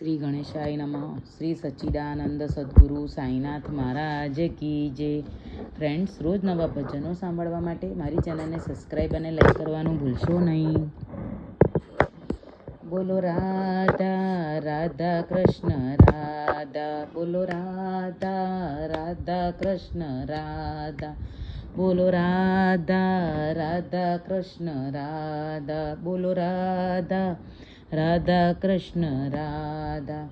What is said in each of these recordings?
શ્રી ગણેશાય નમઃ. શ્રી સચ્ચિદાનંદ સદગુરુ સાંઈનાથ મહારાજ કી જે ફ્રેન્ડ્સ, રોજ નવા ભજનો સાંભળવા માટે મારી ચેનલને સબસ્ક્રાઈબ અને લાઈક કરવાનું ભૂલશો નહીં. બોલો રાધા રાધા કૃષ્ણ, રાધા. બોલો રાધા રાધા કૃષ્ણ, રાધા. બોલો રાધા રાધા કૃષ્ણ, રાધા. બોલો રાધા રાધા કૃષ્ણ, રાધા.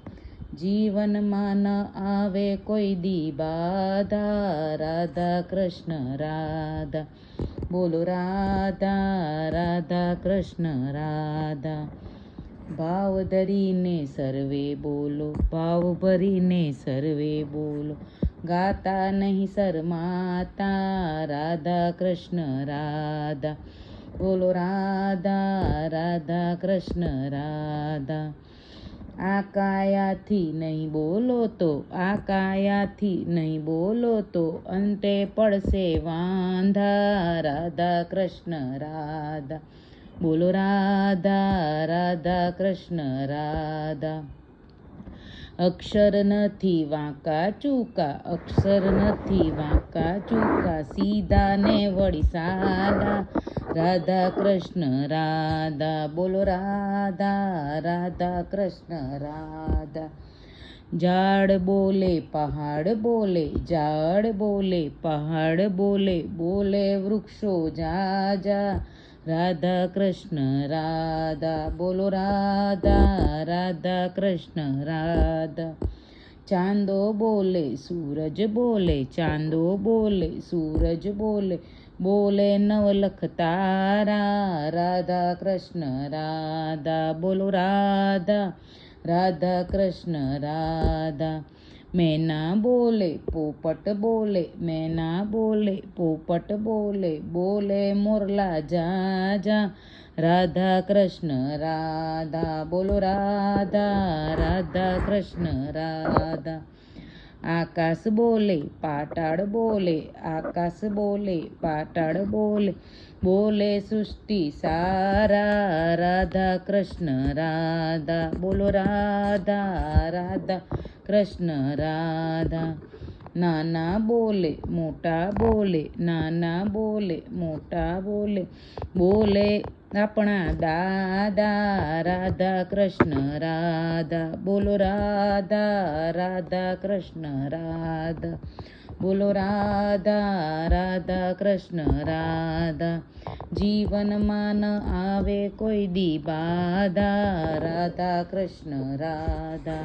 જીવનમાં ન આવે કોઈ દી બાધા. રાધા કૃષ્ણ, રાધા. બોલો રાધા રાધા કૃષ્ણ, રાધા. ભાવ ધરીને સર્વે બોલો, ભાવ ભરીને સર્વે બોલો. ગાતા નહીં શરમાતા. રાધા કૃષ્ણ, રાધા. બોલો રાધા રાધા, કૃષ્ણ, રાધા. આ કાયાથી નહીં બોલો તો આ કાયાથી નહીં બોલો તો, અંતે પડશે વાંધા. રાધા, કૃષ્ણ, રાધા. બોલો રાધા રાધા, કૃષ્ણ, રાધા. અક્ષર નથી વાંકા ચૂકા, અક્ષર નથી વાંકા ચૂકા. સીધા ને વળી સાદા રાધા કૃષ્ણ, રાધા, બોલો રાધા રાધા કૃષ્ણ, રાધા. ઝાડ બોલે, પહાડ બોલે, ઝાડ બોલે, પહાડ બોલે બોલે વૃક્ષો જા જા રાધા કૃષ્ણ, રાધા, બોલો રાધા રાધા કૃષ્ણ, રાધા. ચાંદો બોલે, સૂરજ બોલે, ચાંદો બોલે, સૂરજ બોલે બોલે નવલખ તારા રાધા કૃષ્ણ, રાધા બોલો, રાધા રાધા કૃષ્ણ, રાધા. મેના બોલે, પોપટ બોલે, મેના બોલે, પોપટ બોલે બોલે મોરલા જા જા રાધા કૃષ્ણ, રાધા, બોલો રાધા રાધા કૃષ્ણ, રાધા. આકાશ બોલે પાટાળ બોલે, આકાશ બોલે પાટાળ બોલે બોલે સૃષ્ટિ સારા. રાધા કૃષ્ણ, રાધા, બોલો રાધા રાધા કૃષ્ણ, રાધા. નાના બોલે, મોટા બોલે, નાના બોલે, મોટા બોલે બોલે આપણા દાદા, રાધા કૃષ્ણ, રાધા, બોલો રાધા રાધા કૃષ્ણ, રાધા, બોલો રાધા રાધા કૃષ્ણ, રાધા. જીવનમાં ન આવે કોઈ દી બાધા, રાધા કૃષ્ણ, રાધા.